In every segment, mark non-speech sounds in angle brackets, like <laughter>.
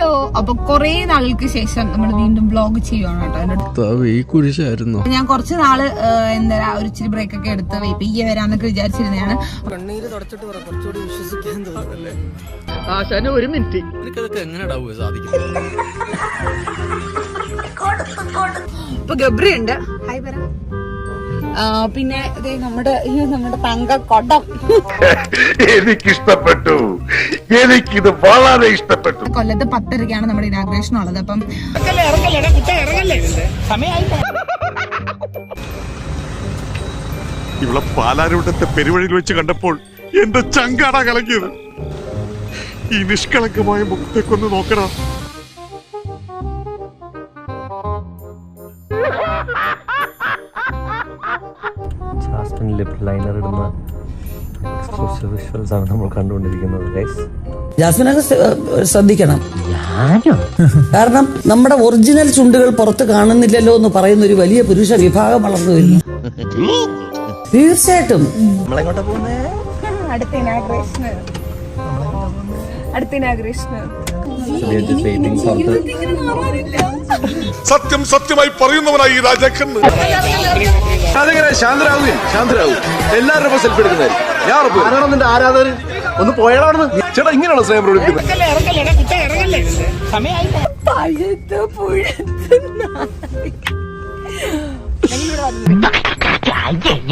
Hello അപ്പൊ കൊറേ നാളുകൾക്ക് ശേഷം നമ്മൾ വീണ്ടും ബ്ലോഗ് ചെയ്യുവാണ് കേട്ടോ ഞാൻ കുറച്ച് നാൾ എന്താ ഒരു ഇച്ചിരി ബ്രേക്ക് ഒക്കെ എടുത്ത് വെയിപ്പ് ഈ വരാന്നൊക്കെ വിചാരിച്ചിരുന്നതാണ്. ആശാന ഒരു മിനിറ്റ് <laughs> ഇപ്പൊ ഗബ്രി ഉണ്ട് ഹായ് പറ. പിന്നെ ദേ നമ്മുടെ ഈ നമ്മുടെ തങ്ക കൊടം എനിക്കിഷ്ടപ്പെട്ടു. എനിക്കിത് വളരെ ഇഷ്ടപ്പെട്ടു. കൊല്ലത്ത് പത്തരക്കാണ് നമ്മുടെ ഇനാഗ്രേഷൻ ഉള്ളത്. അപ്പം ഇവിടെ പാലാരൂട്ടത്തെ പെരുവഴിയിൽ വെച്ച് കണ്ടപ്പോൾ എന്റെ ചങ്കാടാ കലങ്ങിയത് ഈ നിഷ്കളങ്കമായ മുഖത്തേക്കൊന്ന് നോക്കടാ. ജാസ്മിൻ ലിപ് ലൈനർ ഇടുന്ന എക്സ്ക്ലൂസീവ് വിഷ്വൽസ് ആണ് നമ്മൾ കണ്ടുകൊണ്ടിരിക്കുന്നത് ഗൈസ് ജാസ്മിനൊക്കെ ശ്രദ്ധിക്കണം. കാരണം നമ്മുടെ ഒറിജിനൽ ചുണ്ടുകൾ പുറത്ത് കാണുന്നില്ലല്ലോ എന്ന് പറയുന്ന ഒരു വലിയ പുരുഷ വിഭാഗം വളർന്നു വരുന്നു. തീർച്ചയായിട്ടും. നമ്മളെങ്ങോട്ടാ പോകുന്നേ? അടുത്ത ഇനാഗ്രേഷന് അടുത്ത ഇനാഗ്രേഷന് സത്യം സത്യമായി പറയുന്നവനായി ഈ രാജാക്കൻ. അതെങ്ങനെ? ശാന്തരാകുകയും ശാന്തരാകും എല്ലാവരുടെ സെൽഫി എടുക്കുന്നതായിരിക്കും ഞാൻ ഉറപ്പ് ആരാധകർ ഒന്ന് പോയാലാണ് ചേട്ടാ ഇങ്ങനെയാണ് സ്നേഹം പ്രകടിപ്പിക്കുന്നത്?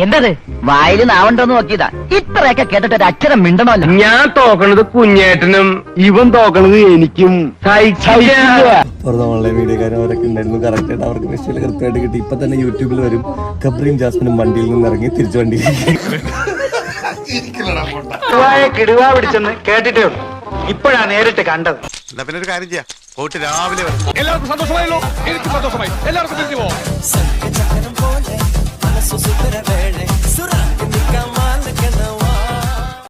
എന്തത്? വായിൽ നാവണ്ടോന്ന് നോക്കിയതാ. ഇത്രയൊക്കെ കേട്ടിട്ട് ഒരു അക്ഷരം മിണ്ടണമല്ലോ. ഞാൻ തോക്കണത് കുഞ്ഞേട്ടനും ഇവൻ തോക്കണത് എനിക്കും. പുറത്ത് ഓൺലൈൻ മീഡിയക്കാരും അവരൊക്കെ ഉണ്ടായിരുന്നു. കറക്റ്റ് ആയിട്ട് അവർക്ക് വിഷ്വൽ കൃത്യമായിട്ട് കിട്ടി. ഇപ്പൊ തന്നെ യൂട്യൂബിൽ വരും. കബ്രീം ജാസ്മിനും വണ്ടിയിൽ നിന്ന് ഇറങ്ങി തിരിച്ചു വണ്ടി. കിടുവാ പിടിച്ചെന്ന് കേട്ടിട്ടേ ഉള്ളൂ. ഇപ്പോഴാ നേരിട്ട് കണ്ടത്. എന്നാ പിന്നെ ഒരു കാര്യം ചെയ്യാം. പോയിട്ട് രാവിലെ വരാം. എല്ലാവർക്കും സന്തോഷമായല്ലോ. എനിക്ക് സന്തോഷമായി. എല്ലാവർക്കും തിരിച്ചു പോവാം.